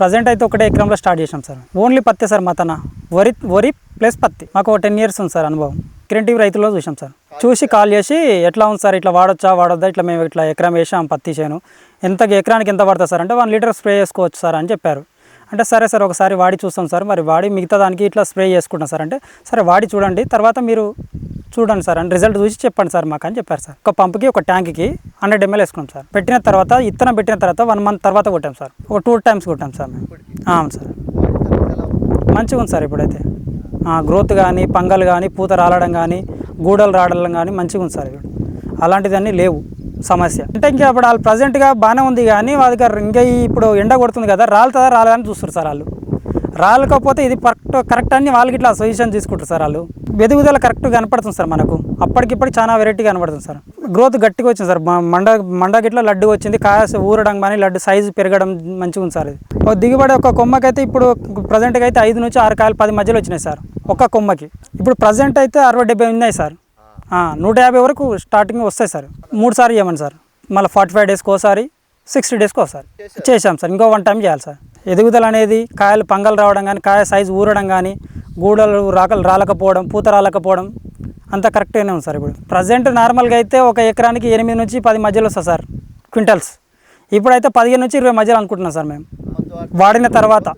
Present అయితే ఒకటే ఎకరంలో స్టార్ట్ చేసాం సార్. ఓన్లీ పత్తి సార్ మా తన. వరి వరి ప్లస్ పత్తి. మాకు టెన్ ఇయర్స్ ఉంది సార్ అనుభవం. క్రియేటివ్ రైతుల్లో చూసాం సార్. చూసి కాల్ చేసి ఎట్లా ఉంది సార్ ఇట్లా వాడొచ్చా వాడొద్దా ఇట్లా మేము ఇట్లా ఎకరం వేసాం పత్తి చేను. ఎంత ఎకరానికి ఎంత పడుతుంది సార్ అంటే వన్ లీటర్ స్ప్రే చేసుకోవచ్చు సార్ అని చెప్పారు. అంటే సరే సార్ ఒకసారి వాడి చూస్తాం సార్. మరి వాడి మిగతా దానికి ఇట్లా స్ప్రే చేసుకుంటాం సార్. అంటే సరే వాడి చూడండి. తర్వాత మీరు చూడండి సార్ అండ్ రిజల్ట్ చూసి చెప్పండి సార్ మాకు అని చెప్పారు సార్. ఒక పంపుకి ఒక ట్యాంక్కి హండ్రెడ్ ఎంఎల్ వేసుకున్నాం సార్. పెట్టిన తర్వాత ఇత్తనం పెట్టిన తర్వాత వన్ మంత్ తర్వాత కొట్టాం సార్. ఒక టూ టైమ్స్ కొట్టాం సార్ మేము. అవును సార్. మంచిగా ఉంది సార్ ఇప్పుడైతే. గ్రోత్ కానీ పంగల్ కానీ పూత రాలడం కానీ గూడలు రావడం కానీ మంచిగా ఉంది సార్ ఇప్పుడు. అలాంటిదన్నీ లేవు. సమస్య. అంటే ఇంకా ఇప్పుడు వాళ్ళు ప్రజెంట్గా బాగానే ఉంది కానీ వాళ్ళ దగ్గర ఇంకా ఇప్పుడు ఎండ కొడుతుంది కదా రాలుతుందా రాలేదని చూస్తారు సార్ వాళ్ళు. రాలకపోతే ఇది కరెక్ట్ కరెక్ట్ అని వాళ్ళకి ఇట్లా సజెషన్ తీసుకుంటారు సార్ వాళ్ళు. ఎదుగుదల కరెక్ట్ కనపడుతుంది సార్ మనకు. అప్పటికిప్పటికి చాలా వెరైటీ కనపడుతుంది సార్. గ్రోత్ గట్టిగా వచ్చింది సార్. మండ మండ గిట్ల లడ్డు వచ్చింది. కాయ ఊరడం కానీ లడ్డు సైజు పెరగడం మంచిగా ఉంది సార్ ఇది. ఒక దిగుబడి ఒక కొమ్మకైతే ఇప్పుడు ప్రజెంట్గా అయితే ఐదు నుంచి ఆరు కాయలు పది మధ్యలో వచ్చినాయి సార్. ఒక్క కొమ్మకి. ఇప్పుడు ప్రజెంట్ అయితే అరవై డెబ్బై ఉన్నాయి సార్. నూట యాభై వరకు స్టార్టింగ్ వస్తాయి సార్. మూడు సార్లు చేయమని సార్. మళ్ళీ ఫార్టీ ఫైవ్ డేస్కి ఒకసారి సిక్స్టీ డేస్కి ఒకసారి చేసాం సార్. ఇంకో వన్ టైం చేయాలి సార్. ఎదుగుదల అనేది కాయలు పంగలు రావడం కానీ కాయ సైజు ఊరడం కానీ గూడలు రాకలు రాలకపోవడం పూత రాలకపోవడం అంతా కరెక్ట్గానే ఉంది సార్ ఇప్పుడు. ప్రజెంట్ నార్మల్గా అయితే ఒక ఎకరానికి ఎనిమిది నుంచి పది మధ్యలో వస్తుంది సార్ క్వింటల్స్ ఇప్పుడైతే పదిహేను నుంచి ఇరవై మధ్యలో అనుకుంటున్నాం సార్ మేము. వాడిన తర్వాత